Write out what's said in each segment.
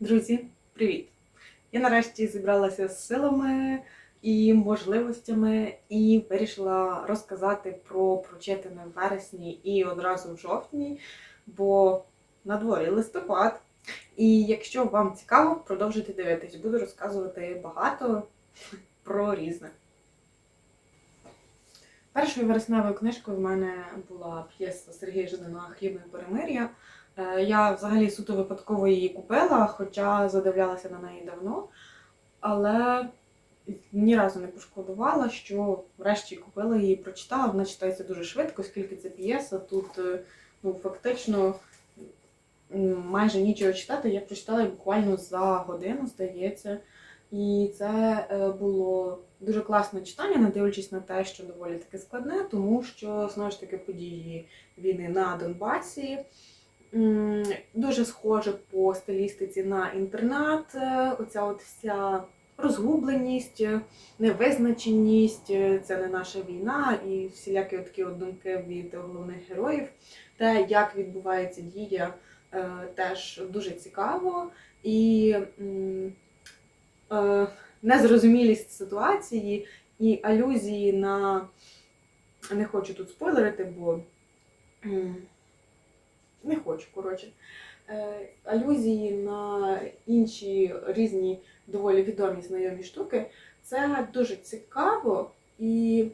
Друзі, привіт! Я нарешті зібралася з силами і можливостями і вирішила розказати про прочитане в вересні і одразу в жовтні, бо на дворі листопад. І якщо вам цікаво, продовжуйте дивитись. Буду розказувати багато про різне. Першою вересневою книжкою в мене була п'єса Сергія Жадана Хлібне перемир'я. Е, Я взагалі суто випадково її купила, хоча задивлялася на неї давно, але ні разу не пошкодувала, що врешті купила її, прочитала. Вона читається дуже швидко, оскільки це п'єса. Тут е, ну, фактично майже нічого читати. Я прочитала буквально за годину, здається. І це е, було дуже класне читання, не дивлячись на те, що доволі таки складне, тому що знову ж таки події війни на Донбасі. Дуже схоже по стилістиці на інтернат. Е, Оця от вся розгубленість, е, невизначеність, е, це не наша війна, і всілякі такі думки від головних героїв. Те, як відбувається дія, теж дуже цікаво. І незрозумілість ситуації і алюзії на. Не хочу тут спойлерити, бо. Не хочу, коротше. Е, алюзії на інші різні доволі відомі знайомі штуки. Це дуже цікаво, і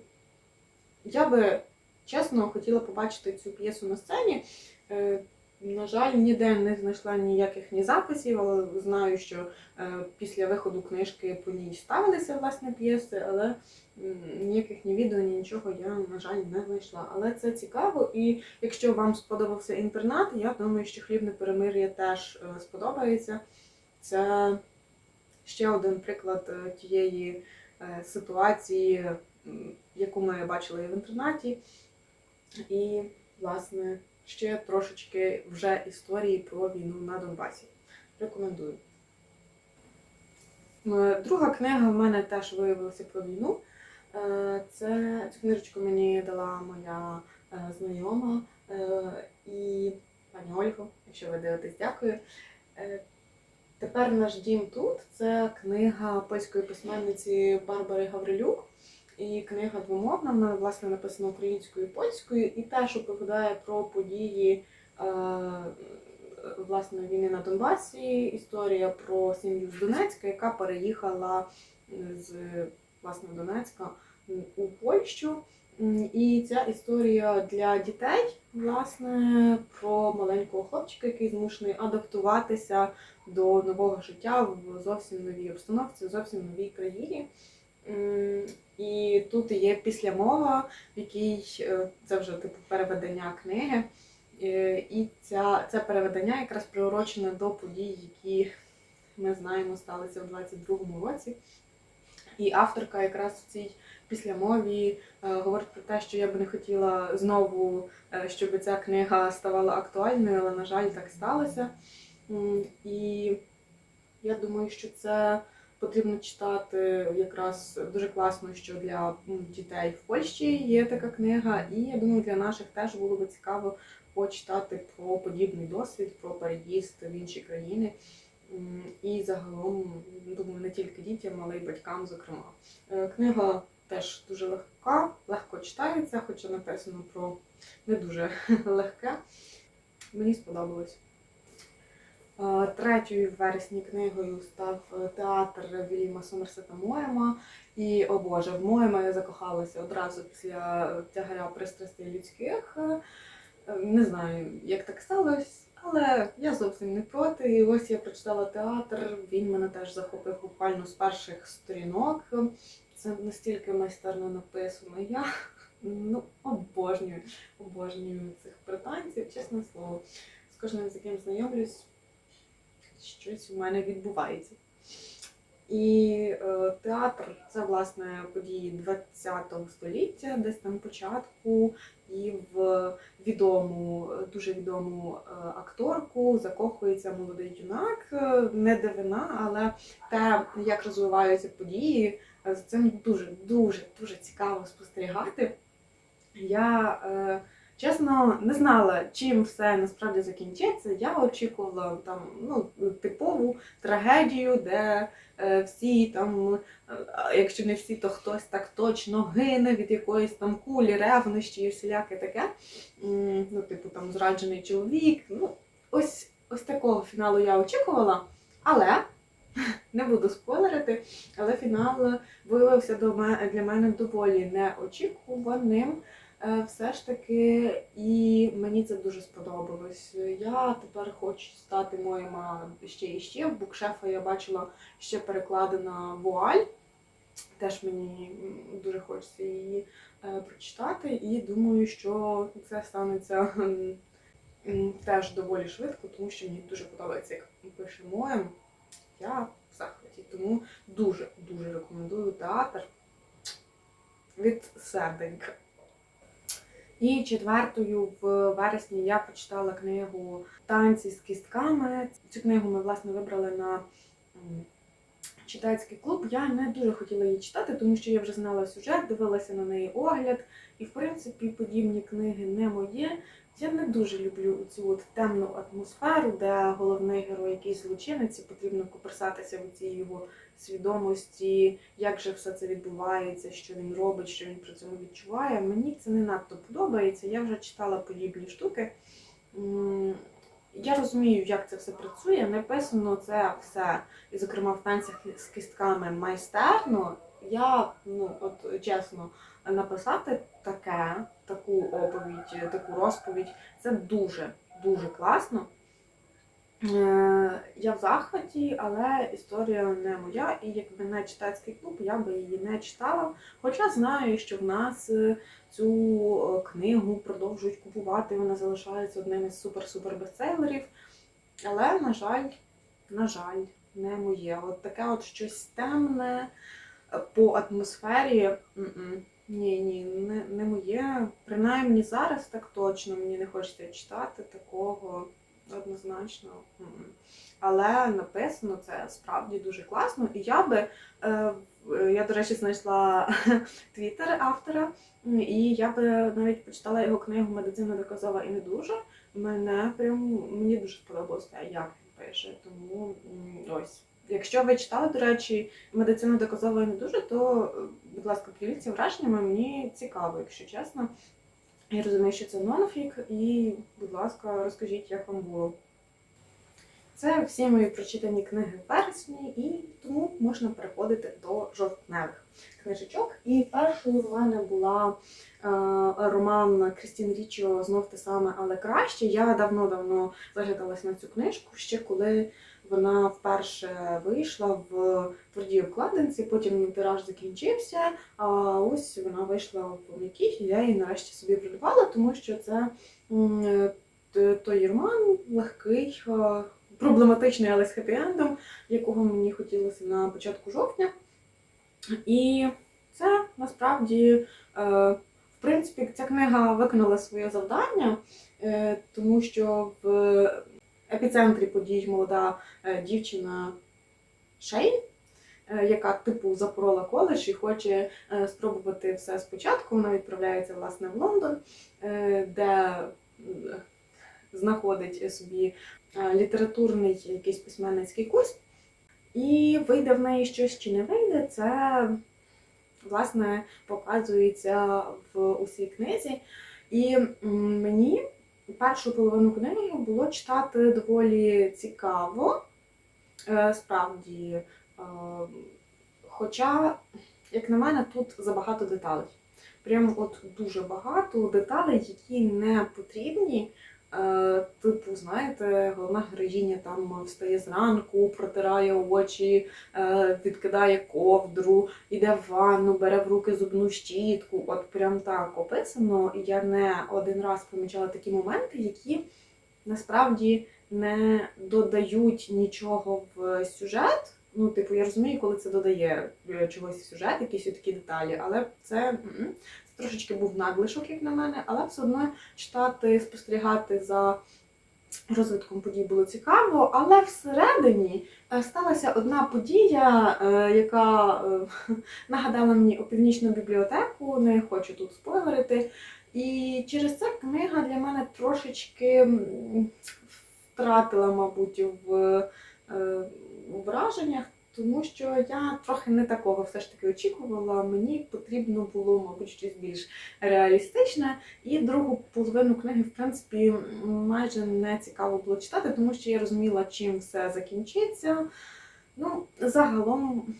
я би чесно хотіла побачити цю п'єсу на сцені. На жаль, ніде не знайшла ніяких ні записів, але знаю, що е, після виходу книжки по ній ставилися власне п'єси, але ніяких ні відео, ні нічого я, на жаль, не знайшла. Але це цікаво, і якщо вам сподобався інтернат, я думаю, що хлібне перемир'я теж е, сподобається. Це ще один приклад е, тієї ситуації, яку ми бачили в інтернаті. І, власне, ще трошечки вже історії про війну на Донбасі. Рекомендую. Е, Друга книга в мене теж виявилася про війну. Е, Це цю книжечку мені дала моя е, знайома і пані Ольго, якщо ви дивитесь, дякую. Тепер наш дім тут це книга польської письменниці Барбари Гаврилюк. І книга двомовна, вона власне написана українською і польською, і теж оповідає про події е, власне війни на Донбасі. Історія про сім'ю з Донецька, яка переїхала з власне Донецька у Польщу. І ця історія для дітей, власне, про маленького хлопчика, який змушений адаптуватися до нового життя в зовсім новій обстановці, в зовсім новій країні. І тут є післямова, в якій е, це вже типу переведення книги. Е, І ця, це переведення якраз приурочене до подій, які ми знаємо сталися в 22-му році. І авторка якраз в цій післямові е, говорить про те, що я би не хотіла знову, щоб ця книга ставала актуальною, але, на жаль, так сталося. І я думаю, що це потрібно читати якраз дуже класно, що для дітей в Польщі є така книга, і я думаю, для наших теж було би цікаво почитати про подібний досвід, про переїзд в інші країни. І загалом, думаю, не тільки дітям, але й батькам, зокрема. Е, Книга теж дуже легка, легко читається, хоча написано про не дуже легке. Мені сподобалось. Е, Третьою в вересні книгою став театр Вільяма Сомерсета Моема. І, о Боже, в Моема я закохалася одразу після тягаря пристрастей людських. Е, Не знаю, як так сталося, але я зовсім не проти. І ось я прочитала театр, він мене теж захопив буквально з перших сторінок. Це настільки майстерно написано. Я ну, обожнюю, обожнюю цих британців, чесне слово. З кожним з яким знайомлюсь, щось у мене відбувається. І е, театр це власне події ХХ століття, десь там початку, і в відому, дуже відому е, акторку закохується молодий юнак. Е, Не дивина, але те, як розвиваються події, з цим дуже дуже дуже цікаво спостерігати. Я е, чесно, не знала, чим все насправді закінчиться. Я очікувала там ну, типову трагедію, де е, всі там, е, якщо не всі, то хтось так точно гине від якоїсь там кулі, ревнощі і всіляке таке. Ну, типу, там зраджений чоловік. Ну, ось, ось такого фіналу я очікувала. Але не буду спойлерити, але фінал виявився для мене доволі неочікуваним. Е, Все ж таки, і мені це дуже сподобалось. Я тепер хочу стати моїма ще і ще. В букшефа я бачила ще перекладена вуаль. Теж мені дуже хочеться її е, прочитати, і думаю, що це станеться теж доволі швидко, тому що мені дуже подобається, як пише Моєм. Я в захваті, тому дуже дуже рекомендую театр від серденька. І четвертою в вересні я прочитала книгу Танці з кістками. Цю книгу ми власне вибрали на читацький клуб. Я не дуже хотіла її читати, тому що я вже знала сюжет, дивилася на неї огляд. І в принципі подібні книги не моє. Я не дуже люблю цю от темну атмосферу, де головний герой якийсь злочинець, і потрібно коперсатися в цій його свідомості, як же все це відбувається, що він робить, що він при цьому відчуває. Мені це не надто подобається. Я вже читала подібні штуки. Я розумію, як це все працює. Написано це все, і, зокрема, в танцях з кістками майстерно. Я, ну от чесно, написати таке, таку оповідь, таку розповідь, це дуже дуже класно. Е, Я в захваті, але історія не моя, і якби не читацький клуб, я би її не читала. Хоча знаю, що в нас е, цю е, книгу продовжують купувати, вона залишається одним із супер-супер бестселерів. Але, на жаль, на жаль, не моє. От таке от щось темне по атмосфері. Ні, ні, не, не моє. Принаймні зараз так точно мені не хочеться читати такого однозначно. Але написано це справді дуже класно. І я би, е, я, до речі, знайшла твіттер автора, і я би навіть почитала його книгу Медицина доказова і не дуже. Мене прям мені дуже сподобалося, як він пише. Тому ось. Якщо ви читали, до речі, медицину доказова і не дуже, то, е, будь ласка, поділіться враженнями. Мені цікаво, якщо чесно. Я розумію, що це нонфік, і, будь ласка, розкажіть, як вам було. Це всі мої прочитані книги в вересні, і тому можна переходити до жовтневих книжечок. І першою в мене була е, роман Крістін Річо Знов те саме, але краще. Я давно-давно заглядалась на цю книжку, ще коли вона вперше вийшла в твердій обкладинці, потім тираж закінчився. А ось вона вийшла в м'якій, і я її нарешті собі придбала, тому що це е, той роман легкий, е, проблематичний, але з хеппі-ендом, якого мені хотілося на початку жовтня. І це насправді, е, в принципі, ця книга виконала своє завдання, е, тому що в епіцентрі подій молода е, дівчина Шейн, е, яка типу запорола коледж і хоче спробувати все спочатку. Вона відправляється власне в Лондон, де знаходить собі літературний якийсь письменницький курс. І вийде в неї щось чи не вийде, це власне показується в усій книзі. І мені першу половину книги було читати доволі цікаво, е, справді. Е, Хоча, як на мене, тут забагато деталей. Прям от дуже багато деталей, які не потрібні. Е, Типу, знаєте, головна героїня там встає зранку, протирає очі, е, відкидає ковдру, йде в ванну, бере в руки зубну щітку. От прям так описано. І я не один раз помічала такі моменти, які насправді не додають нічого в сюжет. Ну, типу, я розумію, коли це додає е, чогось в сюжет, якісь такі деталі, але це трошечки був надлишок, як на мене, але все одно читати, спостерігати за розвитком подій було цікаво. Але всередині е, сталася одна подія, е, яка е, нагадала мені опівнічну бібліотеку, не хочу тут спойлерити. І через це книга для мене трошечки втратила, мабуть, в, враженнях, тому що я трохи не такого все ж таки очікувала. Мені потрібно було, мабуть, щось більш реалістичне. І другу половину книги, в принципі, майже не цікаво було читати, тому що я розуміла, чим все закінчиться. Ну, загалом,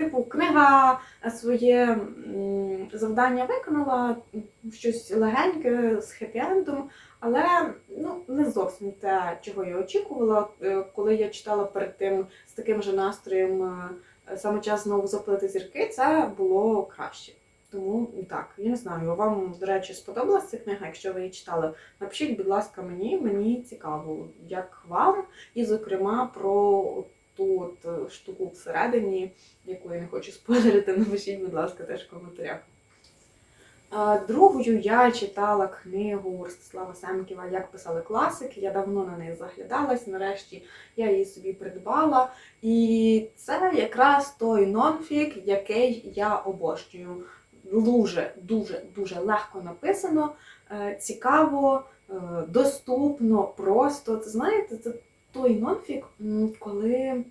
типу, книга своє завдання виконала, щось легеньке з хеппі-ендом, але ну, не зовсім те, чого я очікувала. Е, Коли я читала перед тим з таким же настроєм е, саме час знову заплити зірки, це було краще. Тому так, я не знаю. Вам, до речі, сподобалася ця книга? Якщо ви її читали, напишіть, будь ласка, мені, мені цікаво, як вам, і, зокрема, про ту от е, штуку всередині, яку я не хочу спойлерити, напишіть, будь ласка, теж в коментарях. Другою я читала книгу Ростислава Семківа Як писали класики. Я давно на неї заглядалась. Нарешті я її собі придбала. І це якраз той нонфік, який я обожнюю. Дуже, дуже, дуже легко написано, е, цікаво, е, доступно, просто. Це знаєте, це той нонфік, коли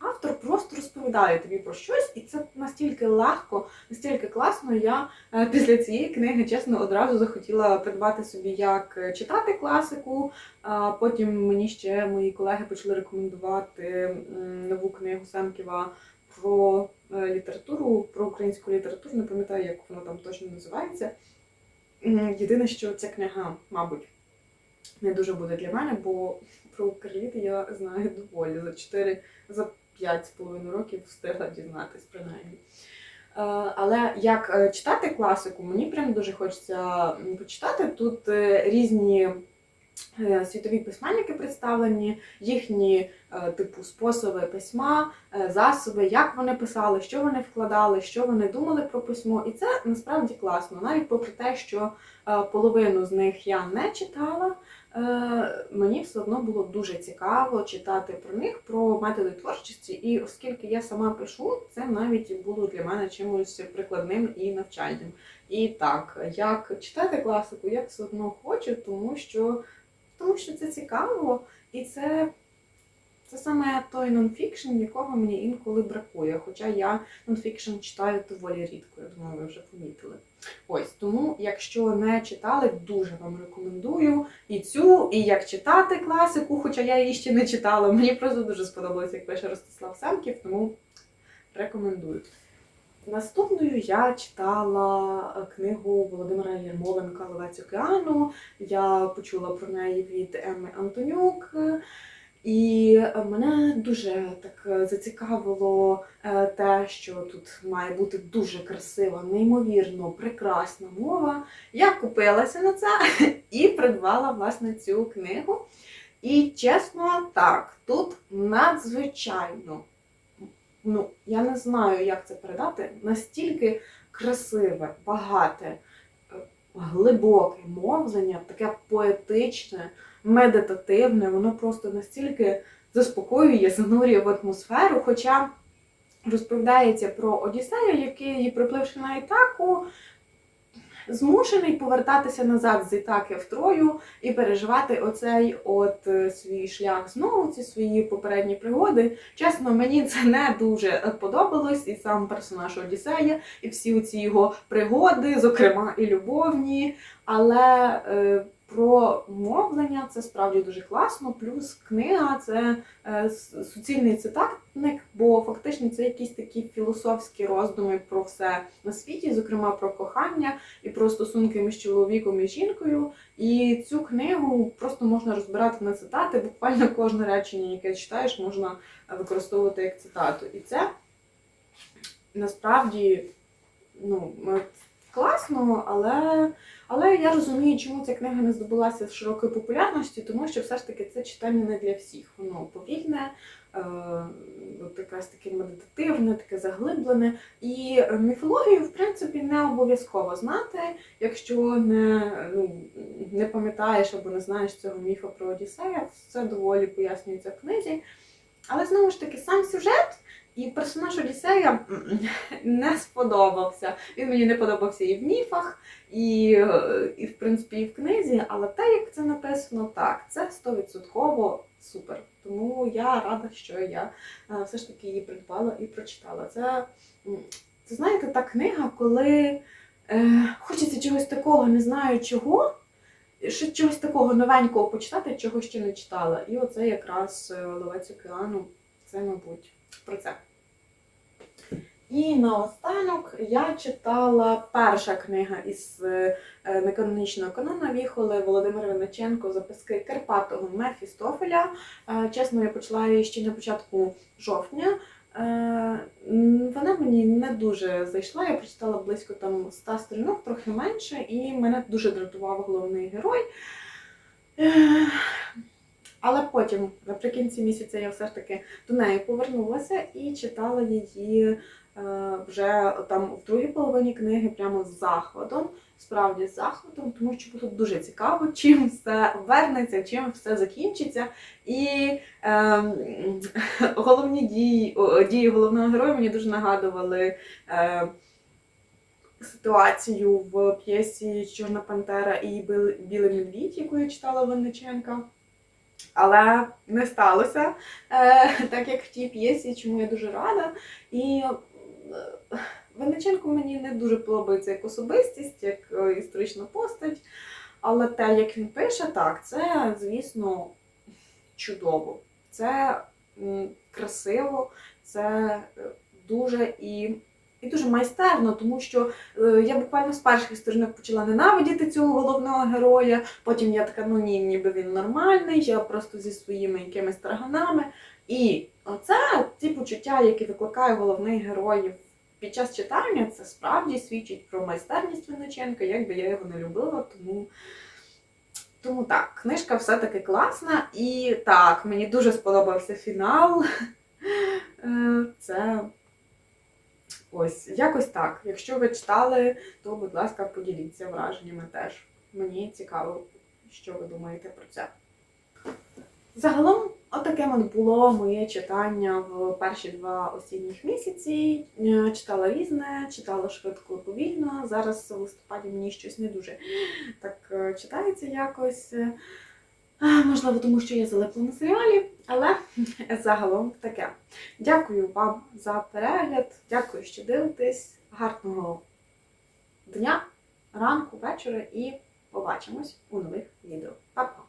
автор просто розповідає тобі про щось, і це настільки легко, настільки класно. Я е, після цієї книги, чесно, одразу захотіла придбати собі як е, читати класику. Потім мені ще мої колеги почали рекомендувати нову книгу Семківа про е, літературу, про українську літературу. Не пам'ятаю, як вона там точно називається. Єдине, що ця книга, мабуть, не дуже буде для мене, бо про Укрліт я знаю доволі за 4, за 5,5 років встигла дізнатись, принаймні. Е, Але як е, читати класику, мені прям дуже хочеться почитати. Тут е, різні світові письменники представлені, їхні типу способи письма, засоби, як вони писали, що вони вкладали, що вони думали про письмо. І це насправді класно, навіть попри те, що половину з них я не читала. Е, Мені все одно було дуже цікаво читати про них, про методи творчості, і оскільки я сама пишу, це навіть було для мене чимось прикладним і навчальним. І так, як читати класику, я все одно хочу, тому що, тому що це цікаво, і це, це саме той нонфікшн, якого мені інколи бракує. Хоча я нонфікшн читаю доволі рідко, я думаю, ви вже помітили. Ось тому, якщо не читали, дуже вам рекомендую і цю, і як читати класику, хоча я її ще не читала. Мені просто дуже сподобалось, як пише Ростислав Семків, тому рекомендую. Наступною я читала книгу Володимира Ярмоленка Ловець океану. Я почула про неї від Емми Антонюк. І мене дуже так зацікавило е, те, що тут має бути дуже красива, неймовірно прекрасна мова. Я купилася на це і придбала власне цю книгу. І чесно, так, тут надзвичайно, ну, я не знаю, як це передати, настільки красиве, багате, е, глибоке мовлення, таке поетичне медитативне, воно просто настільки заспокоює, занурює в атмосферу. Хоча розповідається про Одіссея, який, припливши на Ітаку, змушений повертатися назад з Ітаки в Трою і переживати оцей от е, свій шлях знову, ці свої попередні пригоди. Чесно, мені це не дуже подобалось, і сам персонаж Одіссея, і всі ці його пригоди, зокрема і любовні. Але е, про мовлення це справді дуже класно. Плюс книга це е, суцільний цитатник, бо фактично це якісь такі філософські роздуми про все на світі, зокрема про кохання і про стосунки між чоловіком і жінкою. І цю книгу просто можна розбирати на цитати. Буквально кожне речення, яке читаєш, можна використовувати як цитату. І це насправді ну, класно, але. Але я розумію, чому ця книга не здобулася широкої популярності, тому що все ж таки це читання не для всіх. Воно повільне, е, якраз таке медитативне, таке заглиблене. І міфологію, в принципі, не обов'язково знати, якщо не, ну, не пам'ятаєш або не знаєш цього міфа про Одіссея, це доволі пояснюється в книзі. Але знову ж таки, сам сюжет І персонаж Одіссея не сподобався. Він мені не подобався і в міфах, і, і в принципі, і в книзі, але те, як це написано, так, це 100% супер. Тому я рада, що я е, все ж таки її придбала і прочитала. Це, це знаєте, та книга, коли е, хочеться чогось такого, не знаю чого. Ще чогось такого новенького почитати, чого ще не читала. І оце якраз е, Ловець океану, це, мабуть, про це. І наостанок я читала перша книга із е, е, неканонічного канону Віхоли Володимир Винниченко записки Карпатого Мефістофеля. Е, Чесно, я почала її ще на початку жовтня. Вона мені не дуже зайшла. Я прочитала близько там 100 сторінок, трохи менше, і мене дуже дратував головний герой. Але потім, наприкінці місяця, я все ж таки до неї повернулася і читала її вже там в другій половині книги, прямо з захватом. Справді з захватом, тому що було дуже цікаво, чим все вернеться, чим все закінчиться. І ем, головні дії, дії головного героя мені дуже нагадували е, ситуацію в п'єсі Чорна Пантера і Білий медвідь, яку я читала Винниченка. Але не сталося е, так, як в тій п'єсі, чому я дуже рада. І е, Винниченко мені не дуже подобається як особистість, як е, історична постать. Але те, як він пише, так, це, звісно, чудово. Це красиво, це е, дуже і, і дуже майстерно, тому що е, я буквально з перших сторінок почала ненавидіти цього головного героя. Потім я така, ну ні, ніби він нормальний, я просто зі своїми якимись тарганами. І оце ті почуття, які викликає головний герой під час читання, це справді свідчить про майстерність Винниченка, як би я його не любила, тому. Тому так, книжка все-таки класна, і так, мені дуже сподобався фінал. Е, Це ось якось так. Якщо ви читали, то, будь ласка, поділіться враженнями теж. Мені цікаво, що ви думаєте про це. Загалом, отаким от було моє читання в перші два осінніх місяці. Е, Читала різне, читала швидко повільно. Зараз в листопаді мені щось не дуже так е, читається якось. Можливо, тому що я залипла на серіалі, але загалом таке. Дякую вам за перегляд, дякую, що дивитесь. Гарного дня, ранку, вечора і побачимось у нових відео. Па-па!